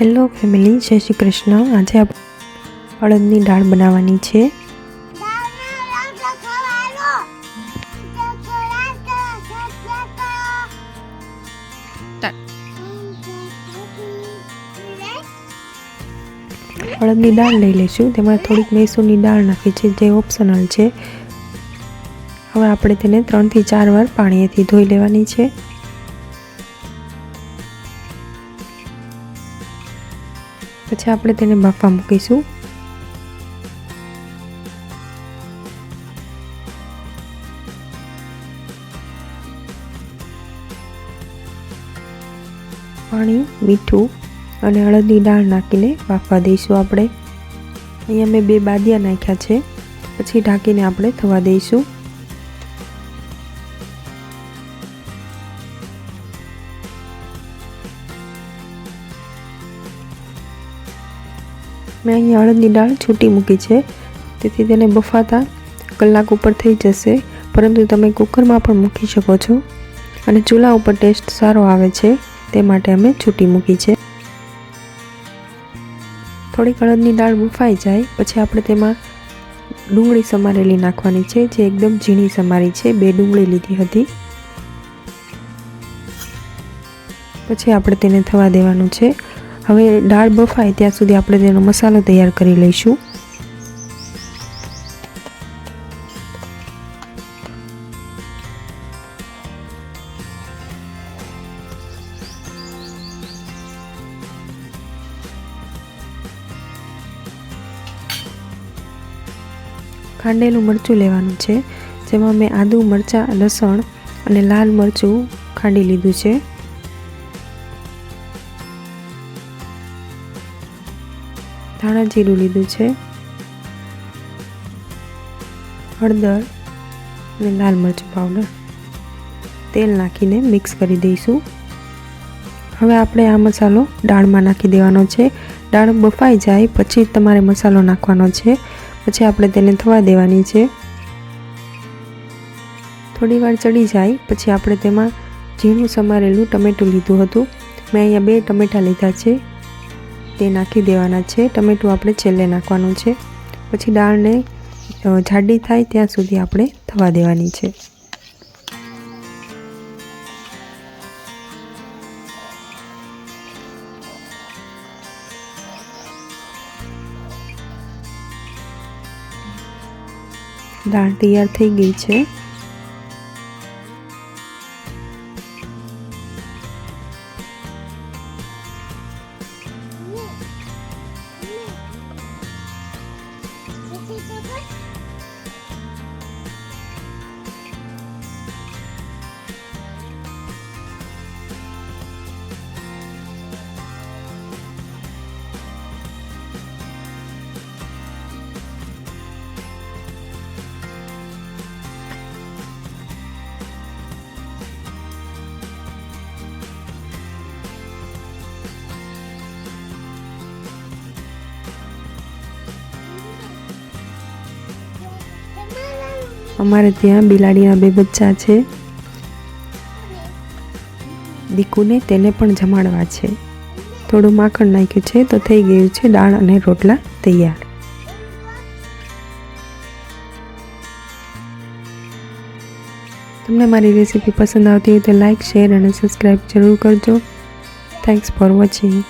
Hello family, જય શ્રી કૃષ્ણ. આજે અડદની દાળ બનાવવાની છે. અડદની દાળ લઈ લઈશું. તેમાં થોડીક મૈસૂરની દાળ નાખી છે, જે ઓપ્શનલ છે. હવે આપણે તેને ત્રણથી ચાર વાર પાણીએથી ધોઈ લેવાની છે. પછી આપણે તેને બાફવા મૂકીશું. પાણી, મીઠું અને અડદની દાળ નાખીને બાફવા દઈશું આપણે. અહીંયા મેં બે બાદિયા નાખ્યા છે. પછી ઢાંકીને આપણે થવા દઈશું. મેં અહીંયા અડદની દાળ છૂટી મૂકી છે. તેથી તેને બફાતા કલાક ઉપર થઈ જશે. પરંતુ તમે કુકરમાં પણ મૂકી શકો છો. અને ચૂલા ઉપર ટેસ્ટ સારો આવે છે. તે માટે અમે છૂટી મૂકી છે. થોડીક અડદની દાળ બફાઈ જાય. પછી આપણે તેમાં ડુંગળી સમારેલી નાખવાની છે, જે એકદમ ઝીણી સમારી છે. બે ડુંગળી લીધી હતી. પછી આપણે તેને થવા દેવાનું છે. હવે દાળ બફાય ત્યાં સુધી આપણે તેનો મસાલો તૈયાર કરી લઈશું. ખાંડેલું મરચું લેવાનું છે, જેમાં મેં આદું, મરચાં, લસણ અને લાલ મરચું ખાંડી લીધું છે. ધાણા જીરું લીધું છે, હળદર અને લાલ મરચું પાવડર તેલ નાખીને મિક્સ કરી દઈશું. હવે આપણે આ મસાલો દાળમાં નાખી દેવાનો છે. દાળ બફાઈ જાય પછી તમારે મસાલો નાખવાનો છે. પછી આપણે તેને થવા દેવાની છે. થોડી વાર ચડી જાય પછી આપણે તેમાં ઝીણું સમારેલું ટમેટું લીધું હતું. મેં અહીંયા બે ટમેટાં લીધા છે. તે નાખી દેવાના છે. ટમેટું આપણે છેલ્લે નાખવાનું છે. પછી દાળને જાડી થાય ત્યાં સુધી આપણે થવા દેવાની છે. દાળ તૈયાર થઈ ગઈ છે. い અમારે ત્યાં બિલાડીના બે બચ્ચા છે. દીકુને તેને પણ જમાડવા છે. થોડું માખણ નાખ્યું છે તો થઈ ગયું છે દાળ અને રોટલા તૈયાર. તમને મારી રેસીપી પસંદ આવતી હોય તો લાઈક, શેર અને સબસ્ક્રાઈબ જરૂર કરજો. Thanks for watching